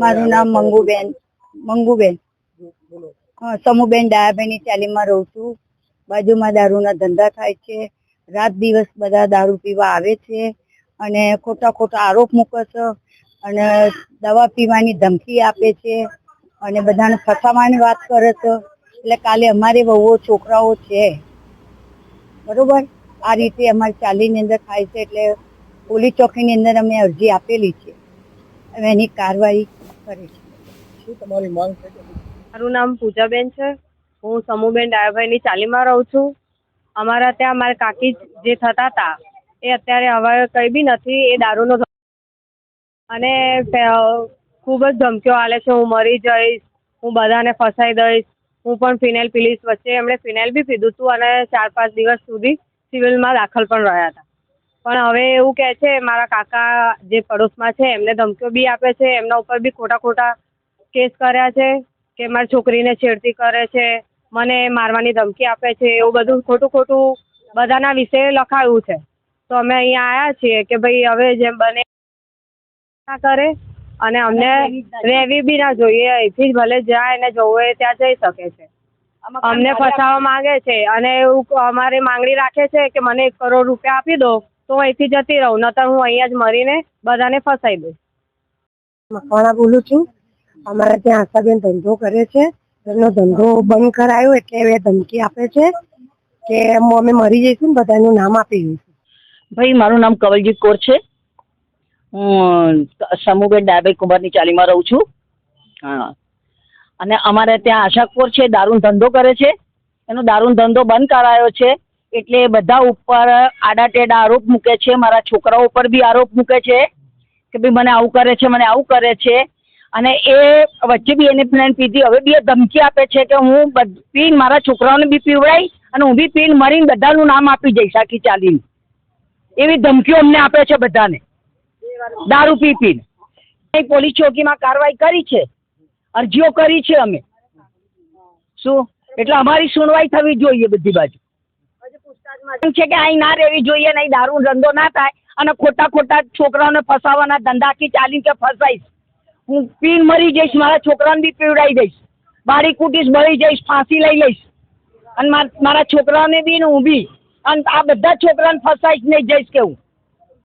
મારું નામ મંગુબેન. મંગુબેન. સમુબેન ડાયાબેની ચાલીમાં રહું છું. બાજુમાં દારૂના ધંધા થાય છે. રાત દિવસ બધા દારૂ પીવા આવે છે અને ખોટા ખોટા આરોપ મૂકે છે અને દવા પીવાની ધમકી આપે છે અને બધાને ફસાવાની વાત કરે છે. એટલે કાલે અમારે વહુઓ છોકરાઓ છે. બરોબર? આ રીતે અમારી ચાલીની અંદર થાય છે એટલે પોલીસ ચોકીની અંદર અમે અરજી આપેલી છે. હવે એની કાર્યવાહી કરે છે શું તમારી માંગ છે મારું નામ પૂજાબેન છે. હું સમૂહબેન ડાયાભાઈની ચાલીમાં રહું છું. અમારા ત્યાં મારા કાકી જે થતા હતા એ અત્યારે હવે કંઈ બી નથી એ દારૂનો અને ખૂબ જ ધમકીઓ આલે છે. હું મરી જઈશ હું બધાને ફસાઈ દઈશ. હું પણ ફિનાઇલ પીલીશ વચ્ચે એમણે ફિનાઇલ બી પીધું હતું અને ચાર પાંચ દિવસ સુધી સિવિલમાં દાખલ પણ રહ્યા હતા. પણ હવે એવું કહે છે મારા કાકા જે પડોશમાં છે એમને ધમકીઓ બી આપે છે એમના ઉપર બી ખોટા ખોટા કેસ કર્યા છે કે મારી છોકરીને છેડતી કરે છે મને મારવાની ધમકી આપે છે એવું બધું ખોટું ખોટું બધાના વિશે લખાયું છે. તો અમે અહીંયા આવ્યા છીએ કે ભાઈ હવે જેમ બને ના કરે અને અમને રહેવી બી ના જોઈએ અહીંથી જ ભલે જાય ને જવું હોય ત્યાં જઈ શકે છે. અમને ફસાવા માંગે છે અને એવું અમારી માંગણી રાખે છે કે મને એક કરોડ રૂપિયા આપી દો તો હું અહીંથી જતી રહું નતર હું અહીંયા જ મરીને બધાને ફસાઈ દઈશ. મકવાણા બોલું છું? અમારા ત્યાં આશાબેન ધંધો કરે છે. એમનો ધંધો બંધ કરાયો એટલે એ ધમકી આપે છે કે અમે મરી જઈશું ને બધાનું નામ આપી દઈશું. ભાઈ મારું નામ કવલજીત કૌર છે. હું સમૂહબેન ડાયાબેન કુંભારની ચાલીમાં રહું છું. હા. અને અમારે ત્યાં આશા કોર છે દારૂનો ધંધો કરે છે. એનો દારૂનો ધંધો બંધ કરાયો છે. એટલે બધા ઉપર આડા ટેડા આરોપ મૂકે છે. મારા છોકરાઓ ઉપર બી આરોપ મૂકે છે કે ભાઈ મને આવું કરે છે, મને આવું કરે છે. અને એ વચ્ચે બી એને પ્લેન પીધી. હવે બી એ ધમકી આપે છે કે હું બધ- મારા છોકરાઓને બી પીવડાવીશ અને હું બી પીન મરીને બધાનું નામ આપી જઈશ આખી ચાલીને. એવી ધમકીઓ અમને આપે છે બધાને. દારૂ પી પીને. પોલીસ ચોકીમાં કાર્યવાહી કરી છે? અરજીઓ કરી છે અમે. શું? એટલે અમારી સુનવાઈ થવી જોઈએ બધી બાજુ. એમ છે કે અહીં ના રહેવી જોઈએ નહીં દારૂ ધંધો ના થાય અને ખોટા ખોટા છોકરાઓને ફસાવાના ધંધાથી ચાલીને કે ફસાઈશ. હું પીન મરી જઈશ, મારા છોકરાને બી પીવડાવી દઈશ. બારી કૂટીશ મળી જઈશ, ફાંસી લઈ લઈશ. અને માર- મારા છોકરાઓને બી ને હું બી. અને આ બધા છોકરાને ફસાઈશ, નહીં જઈશ કે હું.